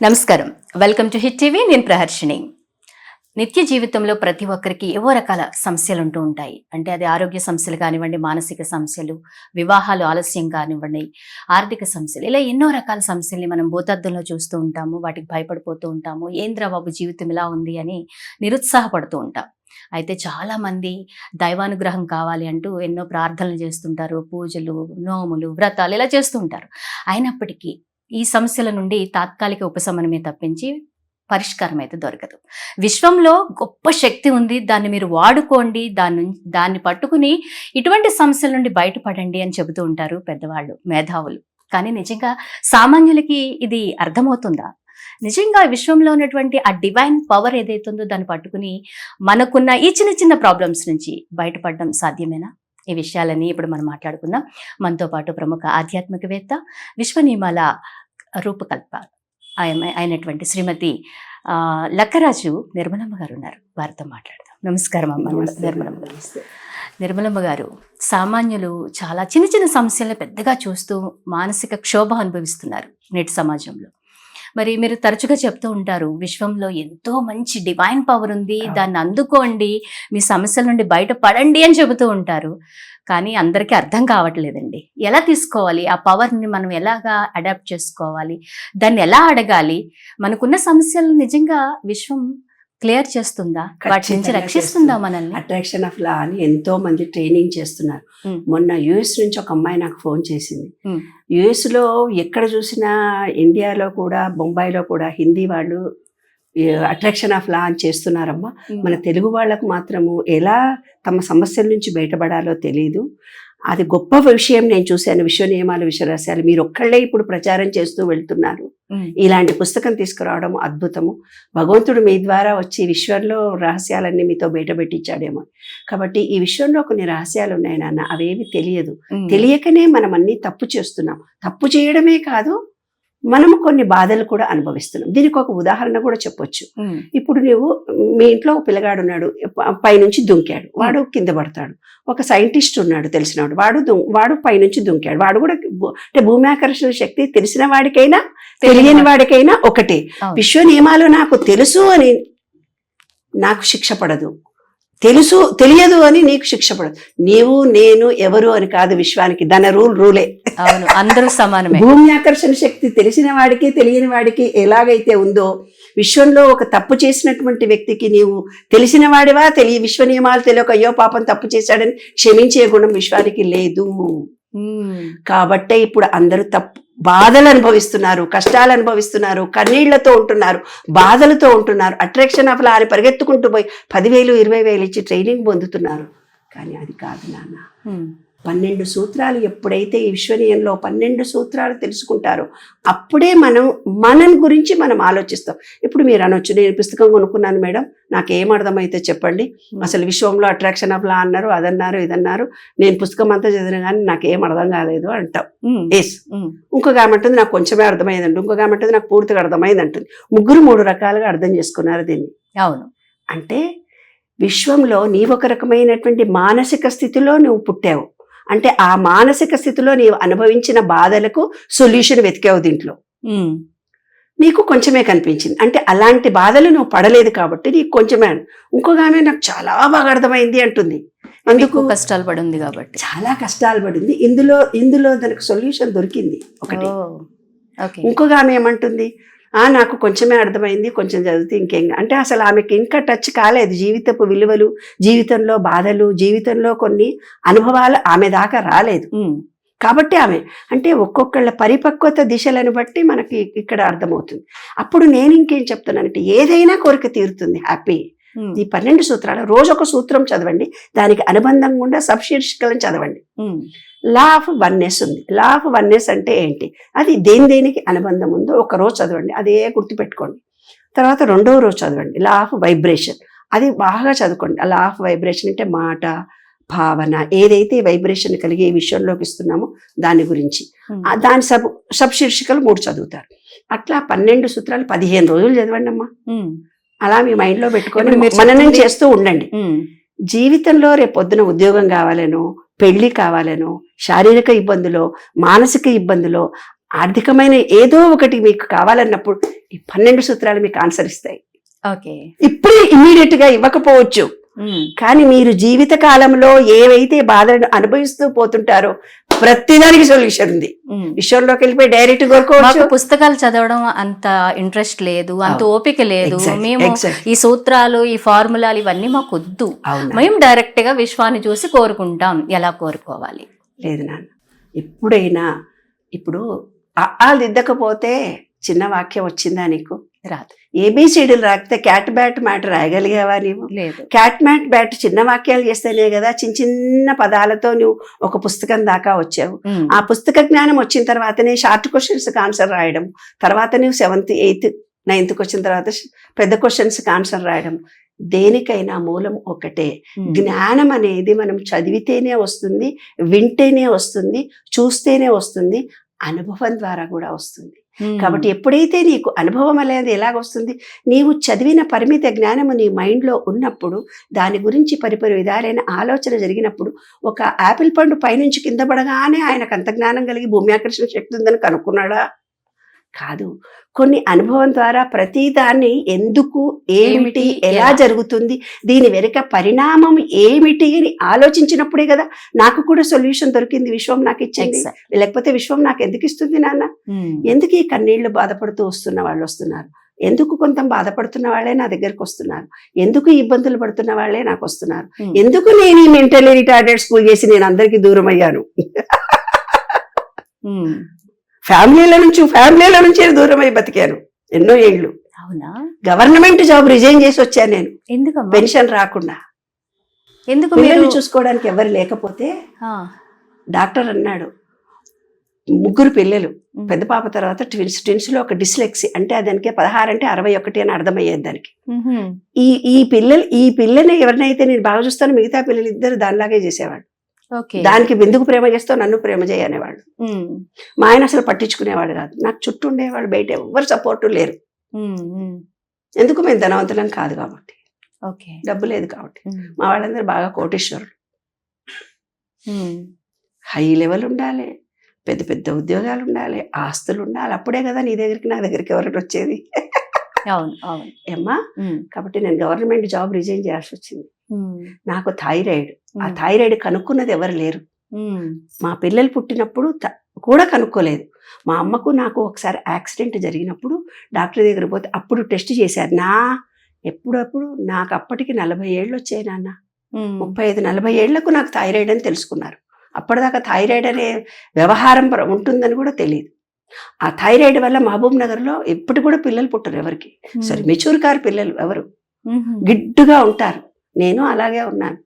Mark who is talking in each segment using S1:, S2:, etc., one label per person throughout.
S1: నమస్కారం. Welcome to hit TV. నేను ప్రహర్షిని నిత్య జీవితంలో ప్రతి ఒక్కరికి ఏవో రకాల సమస్యలు ఉంటూ ఉంటాయి. అంటే అది ఆరోగ్య సమస్యలు కానివ్వండి మానసిక సమస్యలు వివాహాలు ఆలస్యం కానివ్వండి ఆర్థిక సమస్యలు ఇలా ఎన్నో రకాల సమస్యల్ని మనం భూతద్దంలో చూస్తూ ఉంటాము వాటికి భయపడిపోతూ ఉంటాము ఏంద్రా బాబు జీవితం ఇలా ఉంది అని నిరుత్సాహపడుతూ ఉంటాం. అయితే చాలామంది దైవానుగ్రహం కావాలి అంటూ ఎన్నో ప్రార్థనలు చేస్తుంటారు పూజలు నోములు వ్రతాలు ఇలా చేస్తూ ఉంటారు. అయినప్పటికీ ఈ సమస్యల నుండి తాత్కాలిక ఉపశమనమే తప్పించి పరిష్కారం అయితే దొరకదు. విశ్వంలో గొప్ప శక్తి ఉంది దాన్ని మీరు వాడుకోండి దాని దాన్ని పట్టుకుని ఇటువంటి సమస్యల నుండి బయటపడండి అని చెబుతూ ఉంటారు పెద్దవాళ్ళు మేధావులు. కానీ నిజంగా సామాన్యులకి ఇది అర్థమవుతుందా? నిజంగా విశ్వంలో ఉన్నటువంటి ఆ డివైన్ పవర్ ఏదైతుందో దాన్ని పట్టుకుని మనకున్న ఈ చిన్న చిన్న ప్రాబ్లమ్స్ నుంచి బయటపడడం సాధ్యమేనా? ఈ విషయాలన్నీ ఇప్పుడు మనం మాట్లాడుకుందాం. మనతో పాటు ప్రముఖ ఆధ్యాత్మికవేత్త విశ్వ నియమాల రూపకల్ప అయినటువంటి శ్రీమతి లక్కరాజు నిర్మలమ్మ గారు ఉన్నారు వారితో మాట్లాడదాం. నమస్కారం అమ్మ. నిర్మలమ్మ గారు. నిర్మలమ్మ గారు సామాన్యులు చాలా చిన్న చిన్న సమస్యలను పెద్దగా చూస్తూ మానసిక క్షోభ అనుభవిస్తున్నారు నేటి సమాజంలో. మరి మీరు తరచుగా చెప్తూ ఉంటారు విశ్వంలో ఎంతో మంచి డివైన్ పవర్ ఉంది. దాన్ని అందుకోండి మీ సమస్యల నుండి బయటపడండి అని చెబుతూ ఉంటారు. కానీ అందరికీ అర్థం కావట్లేదండి. ఎలా తీసుకోవాలి? ఆ పవర్ని మనం ఎలాగా అడాప్ట్ చేసుకోవాలి? దాన్ని ఎలా అడగాలి? మనకున్న సమస్యలు నిజంగా విశ్వం క్లియర్ చేస్తుందా? వాటి నుంచి రక్షిస్తుందా. మనల్ని?
S2: అట్రాక్షన్ ఆఫ్ లా అని ఎంతో మంది ట్రైనింగ్ చేస్తున్నారు. మొన్న యుఎస్ నుంచి ఒక అమ్మాయి నాకు ఫోన్ చేసింది. యుఎస్లో ఎక్కడ చూసినా ఇండియాలో కూడా బొంబాయిలో కూడా హిందీ వాళ్ళు అట్రాక్షన్ ఆఫ్ లా అని చేస్తున్నారమ్మా. మన తెలుగు వాళ్ళకు మాత్రము ఎలా తమ సమస్యల నుంచి బయటపడాలో తెలియదు అది గొప్ప విషయం నేను చూశాను. విశ్వ నియమాలు విశ్వ రహస్యాలు మీరు ఒక్కళ్ళే ఇప్పుడు ప్రచారం చేస్తూ వెళ్తున్నారు. ఇలాంటి పుస్తకం తీసుకురావడం అద్భుతము. భగవంతుడు మీ ద్వారా వచ్చి విశ్వంలో రహస్యాలన్నీ మీతో బయటపెట్టించాడేమో కాబట్టి ఈ విశ్వంలో కొన్ని రహస్యాలు ఉన్నాయి నాన్న అవేవి తెలియదు.
S1: మ్.
S2: తెలియకనే మనం అన్ని తప్పు చేస్తున్నాం. తప్పు చేయడమే కాదు మనము కొన్ని బాధలు కూడా అనుభవిస్తున్నాం. దీనికి ఒక ఉదాహరణ కూడా చెప్పొచ్చు. ఇప్పుడు నువ్వు మీ ఇంట్లో ఒక పిల్లగాడు ఉన్నాడు పైనుంచి దుంకాడు. వాడు కింద పడతాడు. ఒక సైంటిస్ట్ ఉన్నాడు తెలిసినవాడు. వాడు దుం- వాడు పైనుంచి దుంకాడు. వాడు కూడా అంటే భూమి ఆకర్షణ శక్తి తెలిసిన వాడికైనా తెలియని వాడికైనా ఒకటే. విశ్వ నియమాలు నాకు తెలుసు అని నాకు శిక్ష పడదు. తెలుసు తెలియదు అని నీకు శిక్ష పడదు. నీవు నేను ఎవరు అని కాదు విశ్వానికి. దాని రూల్ రూలే.
S1: అవును అందరూ సమానమే.
S2: భూమి ఆకర్షణ శక్తి తెలిసిన వాడికి తెలియని వాడికి ఎలాగైతే ఉందో విశ్వంలో ఒక తప్పు చేసినటువంటి వ్యక్తికి నీవు తెలిసిన వాడివా? తెలియ విశ్వ నియమాలు తెలియక అయ్యో పాపం తప్పు చేశాడని క్షమించే గుణం విశ్వానికి లేదు. కాబట్టే ఇప్పుడు అందరూ తప్పు బాధలు అనుభవిస్తున్నారు కష్టాలు అనుభవిస్తున్నారు కన్నీళ్ళతో ఉంటున్నారు బాధలతో ఉంటున్నారు అట్రాక్షన్ ఆఫ్ లా పరిగెత్తుకుంటూ పోయి పదివేలు ఇరవై వేలు ఇచ్చి ట్రైనింగ్ పొందుతున్నారు. కానీ అది కాదు నాన్న. పన్నెండు సూత్రాలు ఎప్పుడైతే ఈ విశ్వనీయంలో పన్నెండు సూత్రాలు తెలుసుకుంటారో అప్పుడే మనం మనం గురించి మనం ఆలోచిస్తాం. ఇప్పుడు మీరు అనొచ్చు నేను పుస్తకం కొనుక్కున్నాను మేడం నాకు ఏం అర్థమైతే చెప్పండి. అసలు విశ్వంలో అట్రాక్షన్ ఆఫ్ లా అన్నారు అదన్నారు ఇదన్నారు. నేను పుస్తకం అంతా చదివిన కానీ నాకు ఏం అర్థం కాలేదు అంటాం. ఎస్. ఇంకొక ఆమె అంటుంది నాకు కొంచెమే అర్థమైంది అంటుంది ఇంకొక ఆమె అంటుంది నాకు పూర్తిగా అర్థమైంది అంటుంది ముగ్గురు మూడు రకాలుగా అర్థం చేసుకున్నారు దీన్ని.
S1: అవును.
S2: అంటే విశ్వంలో నీవొక రకమైనటువంటి మానసిక స్థితిలో నువ్వు పుట్టావు. అంటే ఆ మానసిక స్థితిలో నీవు అనుభవించిన బాధలకు సొల్యూషన్ వెతికావు దీంట్లో. నీకు కొంచెమే కనిపించింది. అంటే అలాంటి బాధలు నువ్వు పడలేదు కాబట్టి నీకు కొంచెమే ఇంకొక ఆమె నాకు చాలా బాగా అర్థమైంది అంటుంది. అందుకు
S1: ఎక్కువ కష్టాలు పడి ఉంది కాబట్టి.
S2: చాలా కష్టాలు పడింది. ఇందులో ఇందులో దానికి సొల్యూషన్ దొరికింది ఒకటి. ఇంకొక ఆమె ఏమంటుంది? నాకు కొంచెమే అర్థమైంది కొంచెం చదివితే ఇంకేం కా-" అంటే అసలు ఆమెకి ఇంకా టచ్ కాలేదు జీవితపు విలువలు జీవితంలో బాధలు జీవితంలో కొన్ని అనుభవాలు ఆమె దాకా రాలేదు. కాబట్టి ఆమె అంటే ఒక్కొక్కళ్ళ పరిపక్వత దిశలను బట్టి మనకి ఇక్కడ అర్థమవుతుంది అప్పుడు నేను ఇంకేం చెప్తున్నానంటే ఏదైనా కోరిక తీరుతుంది హ్యాపీ. ఈ పన్నెండు సూత్రాలు రోజు ఒక సూత్రం చదవండి దానికి అనుబంధంగా ఉండే సబ్శీర్షికలను చదవండి. లా ఆఫ్ వన్నెస్ ఉంది. లా ఆఫ్ వన్నెస్ అంటే ఏంటి? అది దేని దేనికి అనుబంధం ఉందో ఒక రోజు చదవండి అదే గుర్తుపెట్టుకోండి. తర్వాత రెండవ రోజు చదవండి లా ఆఫ్ వైబ్రేషన్. అది బాగా చదువుకోండి. లా ఆఫ్ వైబ్రేషన్ అంటే మాట భావన ఏదైతే వైబ్రేషన్ కలిగి ఈ విషయంలోకి ఇస్తున్నామో దాని గురించి. దాని సబ్ సబ్ శీర్షికలు మూడు చదువుతారు. అట్లా పన్నెండు సూత్రాలు పదిహేను రోజులు చదవండి అమ్మా. అలా మీ మైండ్లో పెట్టుకొని మననం చేస్తూ ఉండండి. జీవితంలో రేపు పొద్దున ఉద్యోగం కావాలనో పెళ్ళి కావాలనో శారీరక ఇబ్బందులో మానసిక ఇబ్బందులో ఆర్థికమైన ఏదో ఒకటి మీకు కావాలన్నప్పుడు ఈ పన్నెండు సూత్రాలు మీకు ఆన్సర్ ఇస్తాయి.
S1: ఓకే.
S2: ఇప్పుడే ఇమ్మీడియట్గా ఇవ్వకపోవచ్చు కానీ మీరు జీవిత కాలంలో ఏవైతే బాధలను అనుభవిస్తూ పోతుంటారో ప్రతిదానికి సొల్యూషన్ ఉంది. విషయంలోకి వెళ్ళిపోయి డైరెక్ట్ కోరుకోవచ్చు
S1: పుస్తకాలు చదవడం అంత ఇంట్రెస్ట్ లేదు అంత. ఓపిక లేదు. మేము. ఈ సూత్రాలు ఈ ఫార్ములాలు ఇవన్నీ మాకు వద్దు. మేము డైరెక్ట్గా విశ్వాన్ని చూసి కోరుకుంటాం. ఎలా కోరుకోవాలి?
S2: లేదు నాన్న. ఎప్పుడైనా ఇప్పుడు ఆలు దిద్దకపోతే చిన్న వాక్యం వచ్చిందా నీకు?
S1: రాదు.
S2: ఏబిసిడీలు రాకపోతే క్యాట్ బ్యాట్ మ్యాట్ రాయగలిగావా నీవు? క్యాట్ మ్యాట్ బ్యాట్ చిన్న వాక్యాలు చేస్తేనే కదా చిన్న చిన్న పదాలతో నువ్వు ఒక పుస్తకం దాకా వచ్చావు. ఆ పుస్తక జ్ఞానం వచ్చిన తర్వాతనే షార్ట్ క్వశ్చన్స్కి ఆన్సర్ రాయడం. తర్వాత నువ్వు సెవెంత్ ఎయిత్ నైన్త్కి వచ్చిన తర్వాత పెద్ద క్వశ్చన్స్కి ఆన్సర్ రాయడం. దేనికైనా మూలం ఒకటే. జ్ఞానం అనేది మనం చదివితేనే వస్తుంది వింటేనే వస్తుంది చూస్తేనే వస్తుంది అనుభవం ద్వారా కూడా వస్తుంది. కాబట్టి ఎప్పుడైతే నీకు అనుభవం అనేది ఎలాగొస్తుంది నీవు చదివిన పరిమిత జ్ఞానము నీ మైండ్లో ఉన్నప్పుడు దాని గురించి పరిపరి విధాలైన ఆలోచన జరిగినప్పుడు ఒక యాపిల్ పండు పైనుంచి కింద పడగానే ఆయనకు అంత జ్ఞానం కలిగి భూమి ఆకర్షణ శక్తి ఉందని కనుక్కున్నాడా? కాదు. కొన్ని అనుభవం ద్వారా ప్రతి దాన్ని ఎందుకు ఏమిటి ఎలా? జరుగుతుంది దీని వెనుక పరిణామం ఏమిటి అని ఆలోచించినప్పుడే కదా నాకు కూడా సొల్యూషన్ దొరికింది. విశ్వం నాకు ఇచ్చింది. లేకపోతే విశ్వం నాకు ఎందుకు ఇస్తుంది నాన్న? ఎందుకు ఈ కన్నీళ్ళు బాధపడుతూ వస్తున్న వాళ్ళు వస్తున్నారు? ఎందుకు కొంత బాధపడుతున్న వాళ్ళే నా దగ్గరకు వస్తున్నారు? ఎందుకు ఇబ్బందులు పడుతున్న వాళ్ళే నాకు వస్తున్నారు? ఎందుకు నేను ఈ మెంటల్లీ రిటార్డెడ్ స్కూల్ చేసి నేను అందరికీ దూరం అయ్యాను ఫ్యామిలీల నుంచి ఫ్యామిలీల నుంచి దూరం అయి బతికాను ఎన్నో ఏళ్ళు.
S1: అవునా?
S2: గవర్నమెంట్ జాబ్ రిజైన్ చేసి వచ్చాను నేను.
S1: ఎందుకమ్మా?
S2: పెన్షన్ రాకుండా.
S1: ఎందుకు మీరు?
S2: చూసుకోవడానికి ఎవరు లేకపోతే డాక్టర్ అన్నాడు ముగ్గురు పిల్లలు పెద్ద పాప తర్వాత ట్విన్స్ ట్విన్స్లో ఒక డిస్లెక్సీ అంటే దానికి పదహారు అంటే అరవై ఒకటి అని అర్థమయ్యేది దానికి. ఈ ఈ పిల్లలు ఈ పిల్లని ఎవరినైతే నేను బాగా చూస్తానో మిగతా పిల్లలు ఇద్దరు దానిలాగే చేసేవాడు దానికి ఎందుకు ప్రేమ చేస్తావు? నన్ను ప్రేమ చేయనేవాడు మా ఆయన అసలు పట్టించుకునేవాడు కాదు. నాకు చుట్టూ ఉండేవాడు బయట ఎవ్వరు సపోర్టు లేరు. ఎందుకు మేము ధనవంతులం కాదు కాబట్టి?
S1: ఓకే.
S2: డబ్బు లేదు కాబట్టి. మా వాళ్ళందరూ బాగా కోటేశ్వరులు.
S1: ఉమ్,
S2: హై లెవెల్ ఉండాలి పెద్ద పెద్ద ఉద్యోగాలు ఉండాలి ఆస్తులు ఉండాలి. అప్పుడే కదా నీ దగ్గరికి నా దగ్గరికి ఎవరైనా వచ్చేది?
S1: అవును అవును.
S2: ఏమ్మా? కాబట్టి నేను గవర్నమెంట్ జాబ్ రిజైన్ చేయాల్సి వచ్చింది. నాకు థైరాయిడ్. ఆ థైరాయిడ్ కనుక్కున్నది ఎవరు లేరు. మా పిల్లలు పుట్టినప్పుడు కూడా కనుక్కోలేదు. మా అమ్మకు నాకు ఒకసారి యాక్సిడెంట్ జరిగినప్పుడు డాక్టర్ దగ్గర పోతే అప్పుడు టెస్ట్ చేశారు. నా ఎప్పుడప్పుడు నాకు అప్పటికి నలభై ఏళ్ళు వచ్చాయి నాన్న. ముప్పై ఐదు నలభై ఏళ్ళకు నాకు థైరాయిడ్ అని తెలుసుకున్నారు. అప్పటిదాకా థైరాయిడ్ అనే వ్యవహారం ఉంటుందని కూడా తెలియదు ఆ థైరాయిడ్ వల్ల మహబూబ్ నగర్లో ఎప్పటి కూడా పిల్లలు పుట్టరు ఎవరికి. సరే మెచ్యూర్ కారు పిల్లలు ఎవరు? గిడ్డుగా ఉంటారు. నేను అలాగే ఉన్నాను.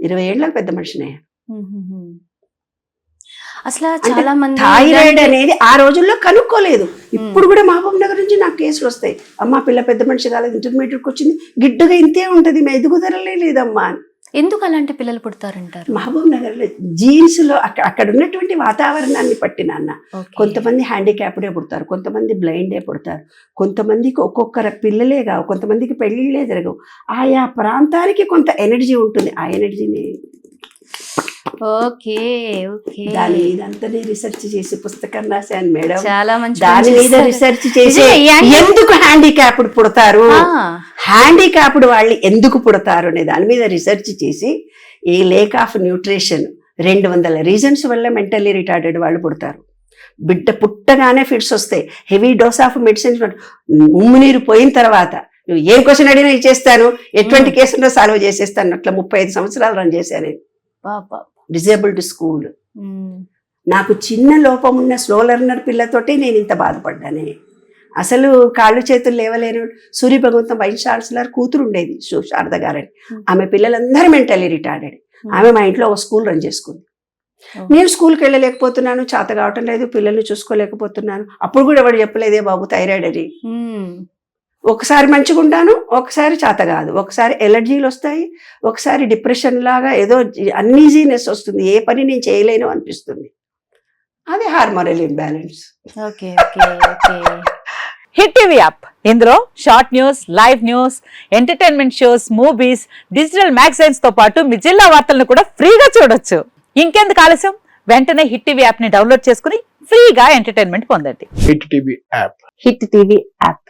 S2: ఇరవై ఏళ్ళకి పెద్ద మనిషినే.
S1: అసలు చాలా మంది
S2: థైరాయిడ్ అనేది ఆ రోజుల్లో కనుక్కోలేదు. ఇప్పుడు కూడా మహబూబ్ నగర్ నుంచి నాకు కేసులు వస్తాయి. అమ్మా పిల్ల పెద్ద మనిషి కాలేదు ఇంటర్మీడియట్కి వచ్చింది. గిడ్డగా ఇంతే ఉంటది మా ఎదుగుదలలే లేదమ్మా అని.
S1: ఎందుకు అలాంటి పిల్లలు పుడతారంటారు?
S2: మహబూబ్ నగర్లో జీన్స్లో అక్క- అక్కడ ఉన్నటువంటి వాతావరణాన్ని బట్టి నాన్న. కొంతమంది హ్యాండిక్యాప్డే పుడతారు కొంతమంది బ్లైండే పుడతారు కొంతమందికి ఒక్కొక్కరు పిల్లలే కావు కొంతమందికి పెళ్ళిళ్ళే జరగవు. ఆయా ప్రాంతానికి కొంత ఎనర్జీ ఉంటుంది. ఆ ఎనర్జీని
S1: ఓకే ఓకే.
S2: దాని మీదంతనే రీసెర్చ్ చేసి పుస్తకం రాశాను మేడం.
S1: చాలా మంచి
S2: దాని మీద. రీసెర్చ్ చేసి ఎందుకు హ్యాండిక్యాప్డ్ పుడతారు? హ్యాండిక్యాప్డ్ వాళ్ళు ఎందుకు పుడతారు అనే దాని మీద రీసెర్చ్ చేసి ఈ లేక్ ఆఫ్ న్యూట్రిషన్ రెండు వందల రీజన్స్ వల్ల మెంటల్లీ రిటార్డెడ్ వాళ్ళు పుడతారు. బిడ్డ పుట్టగానే ఫిట్స్ వస్తాయి. హెవీ డోస్ ఆఫ్ మెడిసిన్స్ ఉమ్ము నీరు పోయిన తర్వాత నువ్వు ఏం క్వశ్చన్ అడిగినా ఇచ్చేస్తాను ఎటువంటి కేసులో సాల్వ్ చేసేస్తాను అట్లా ముప్పై ఐదు సంవత్సరాలు రన్ చేశాను నేను. Disabled school. నాకు చిన్న లోపం ఉన్న స్లో లెర్నర్ పిల్లతోటి నేను ఇంత బాధపడ్డానే. అసలు కాళ్ళు చేతులు లేవలేను సూర్య భగవంతం వైస్ ఛాన్సలర్ కూతురు ఉండేది శారద గారని. ఆమె పిల్లలందరూ మెంటల్లీ రిటార్డెడ్. ఆమె మా ఇంట్లో ఒక స్కూల్ రన్ చేసుకుంది. నేను స్కూల్కి వెళ్ళలేకపోతున్నాను. చేత కావటం లేదు. పిల్లల్ని చూసుకోలేకపోతున్నాను. అప్పుడు కూడా ఎవడు చెప్పలేదే బాబు థైరాయిడ్ అని. ఒకసారి మంచిగా ఉంటాను ఒకసారి చేత కాదు. ఒకసారి ఎలర్జీలు వస్తాయి ఒకసారి డిప్రెషన్ లాగా ఏదో అన్ఈజీనెస్ వస్తుంది. ఏ పని నేను చేయలేను అనిపిస్తుంది. అదే hormonal imbalance.
S1: Okay okay okay.
S3: Hit TV app. ఇందులో short news live news entertainment shows movies digital మ్యాగజైన్స్తో పాటు మీ జిల్లా వార్తలను కూడా ఫ్రీగా చూడొచ్చు. ఇంకెందుకు ఆలస్యం? వెంటనే హిట్ టీవీ యాప్ని డౌన్లోడ్ చేసుకుని ఫ్రీగా ఎంటర్టైన్మెంట్ పొందండి.
S4: Hit TV app.
S3: Hit TV app.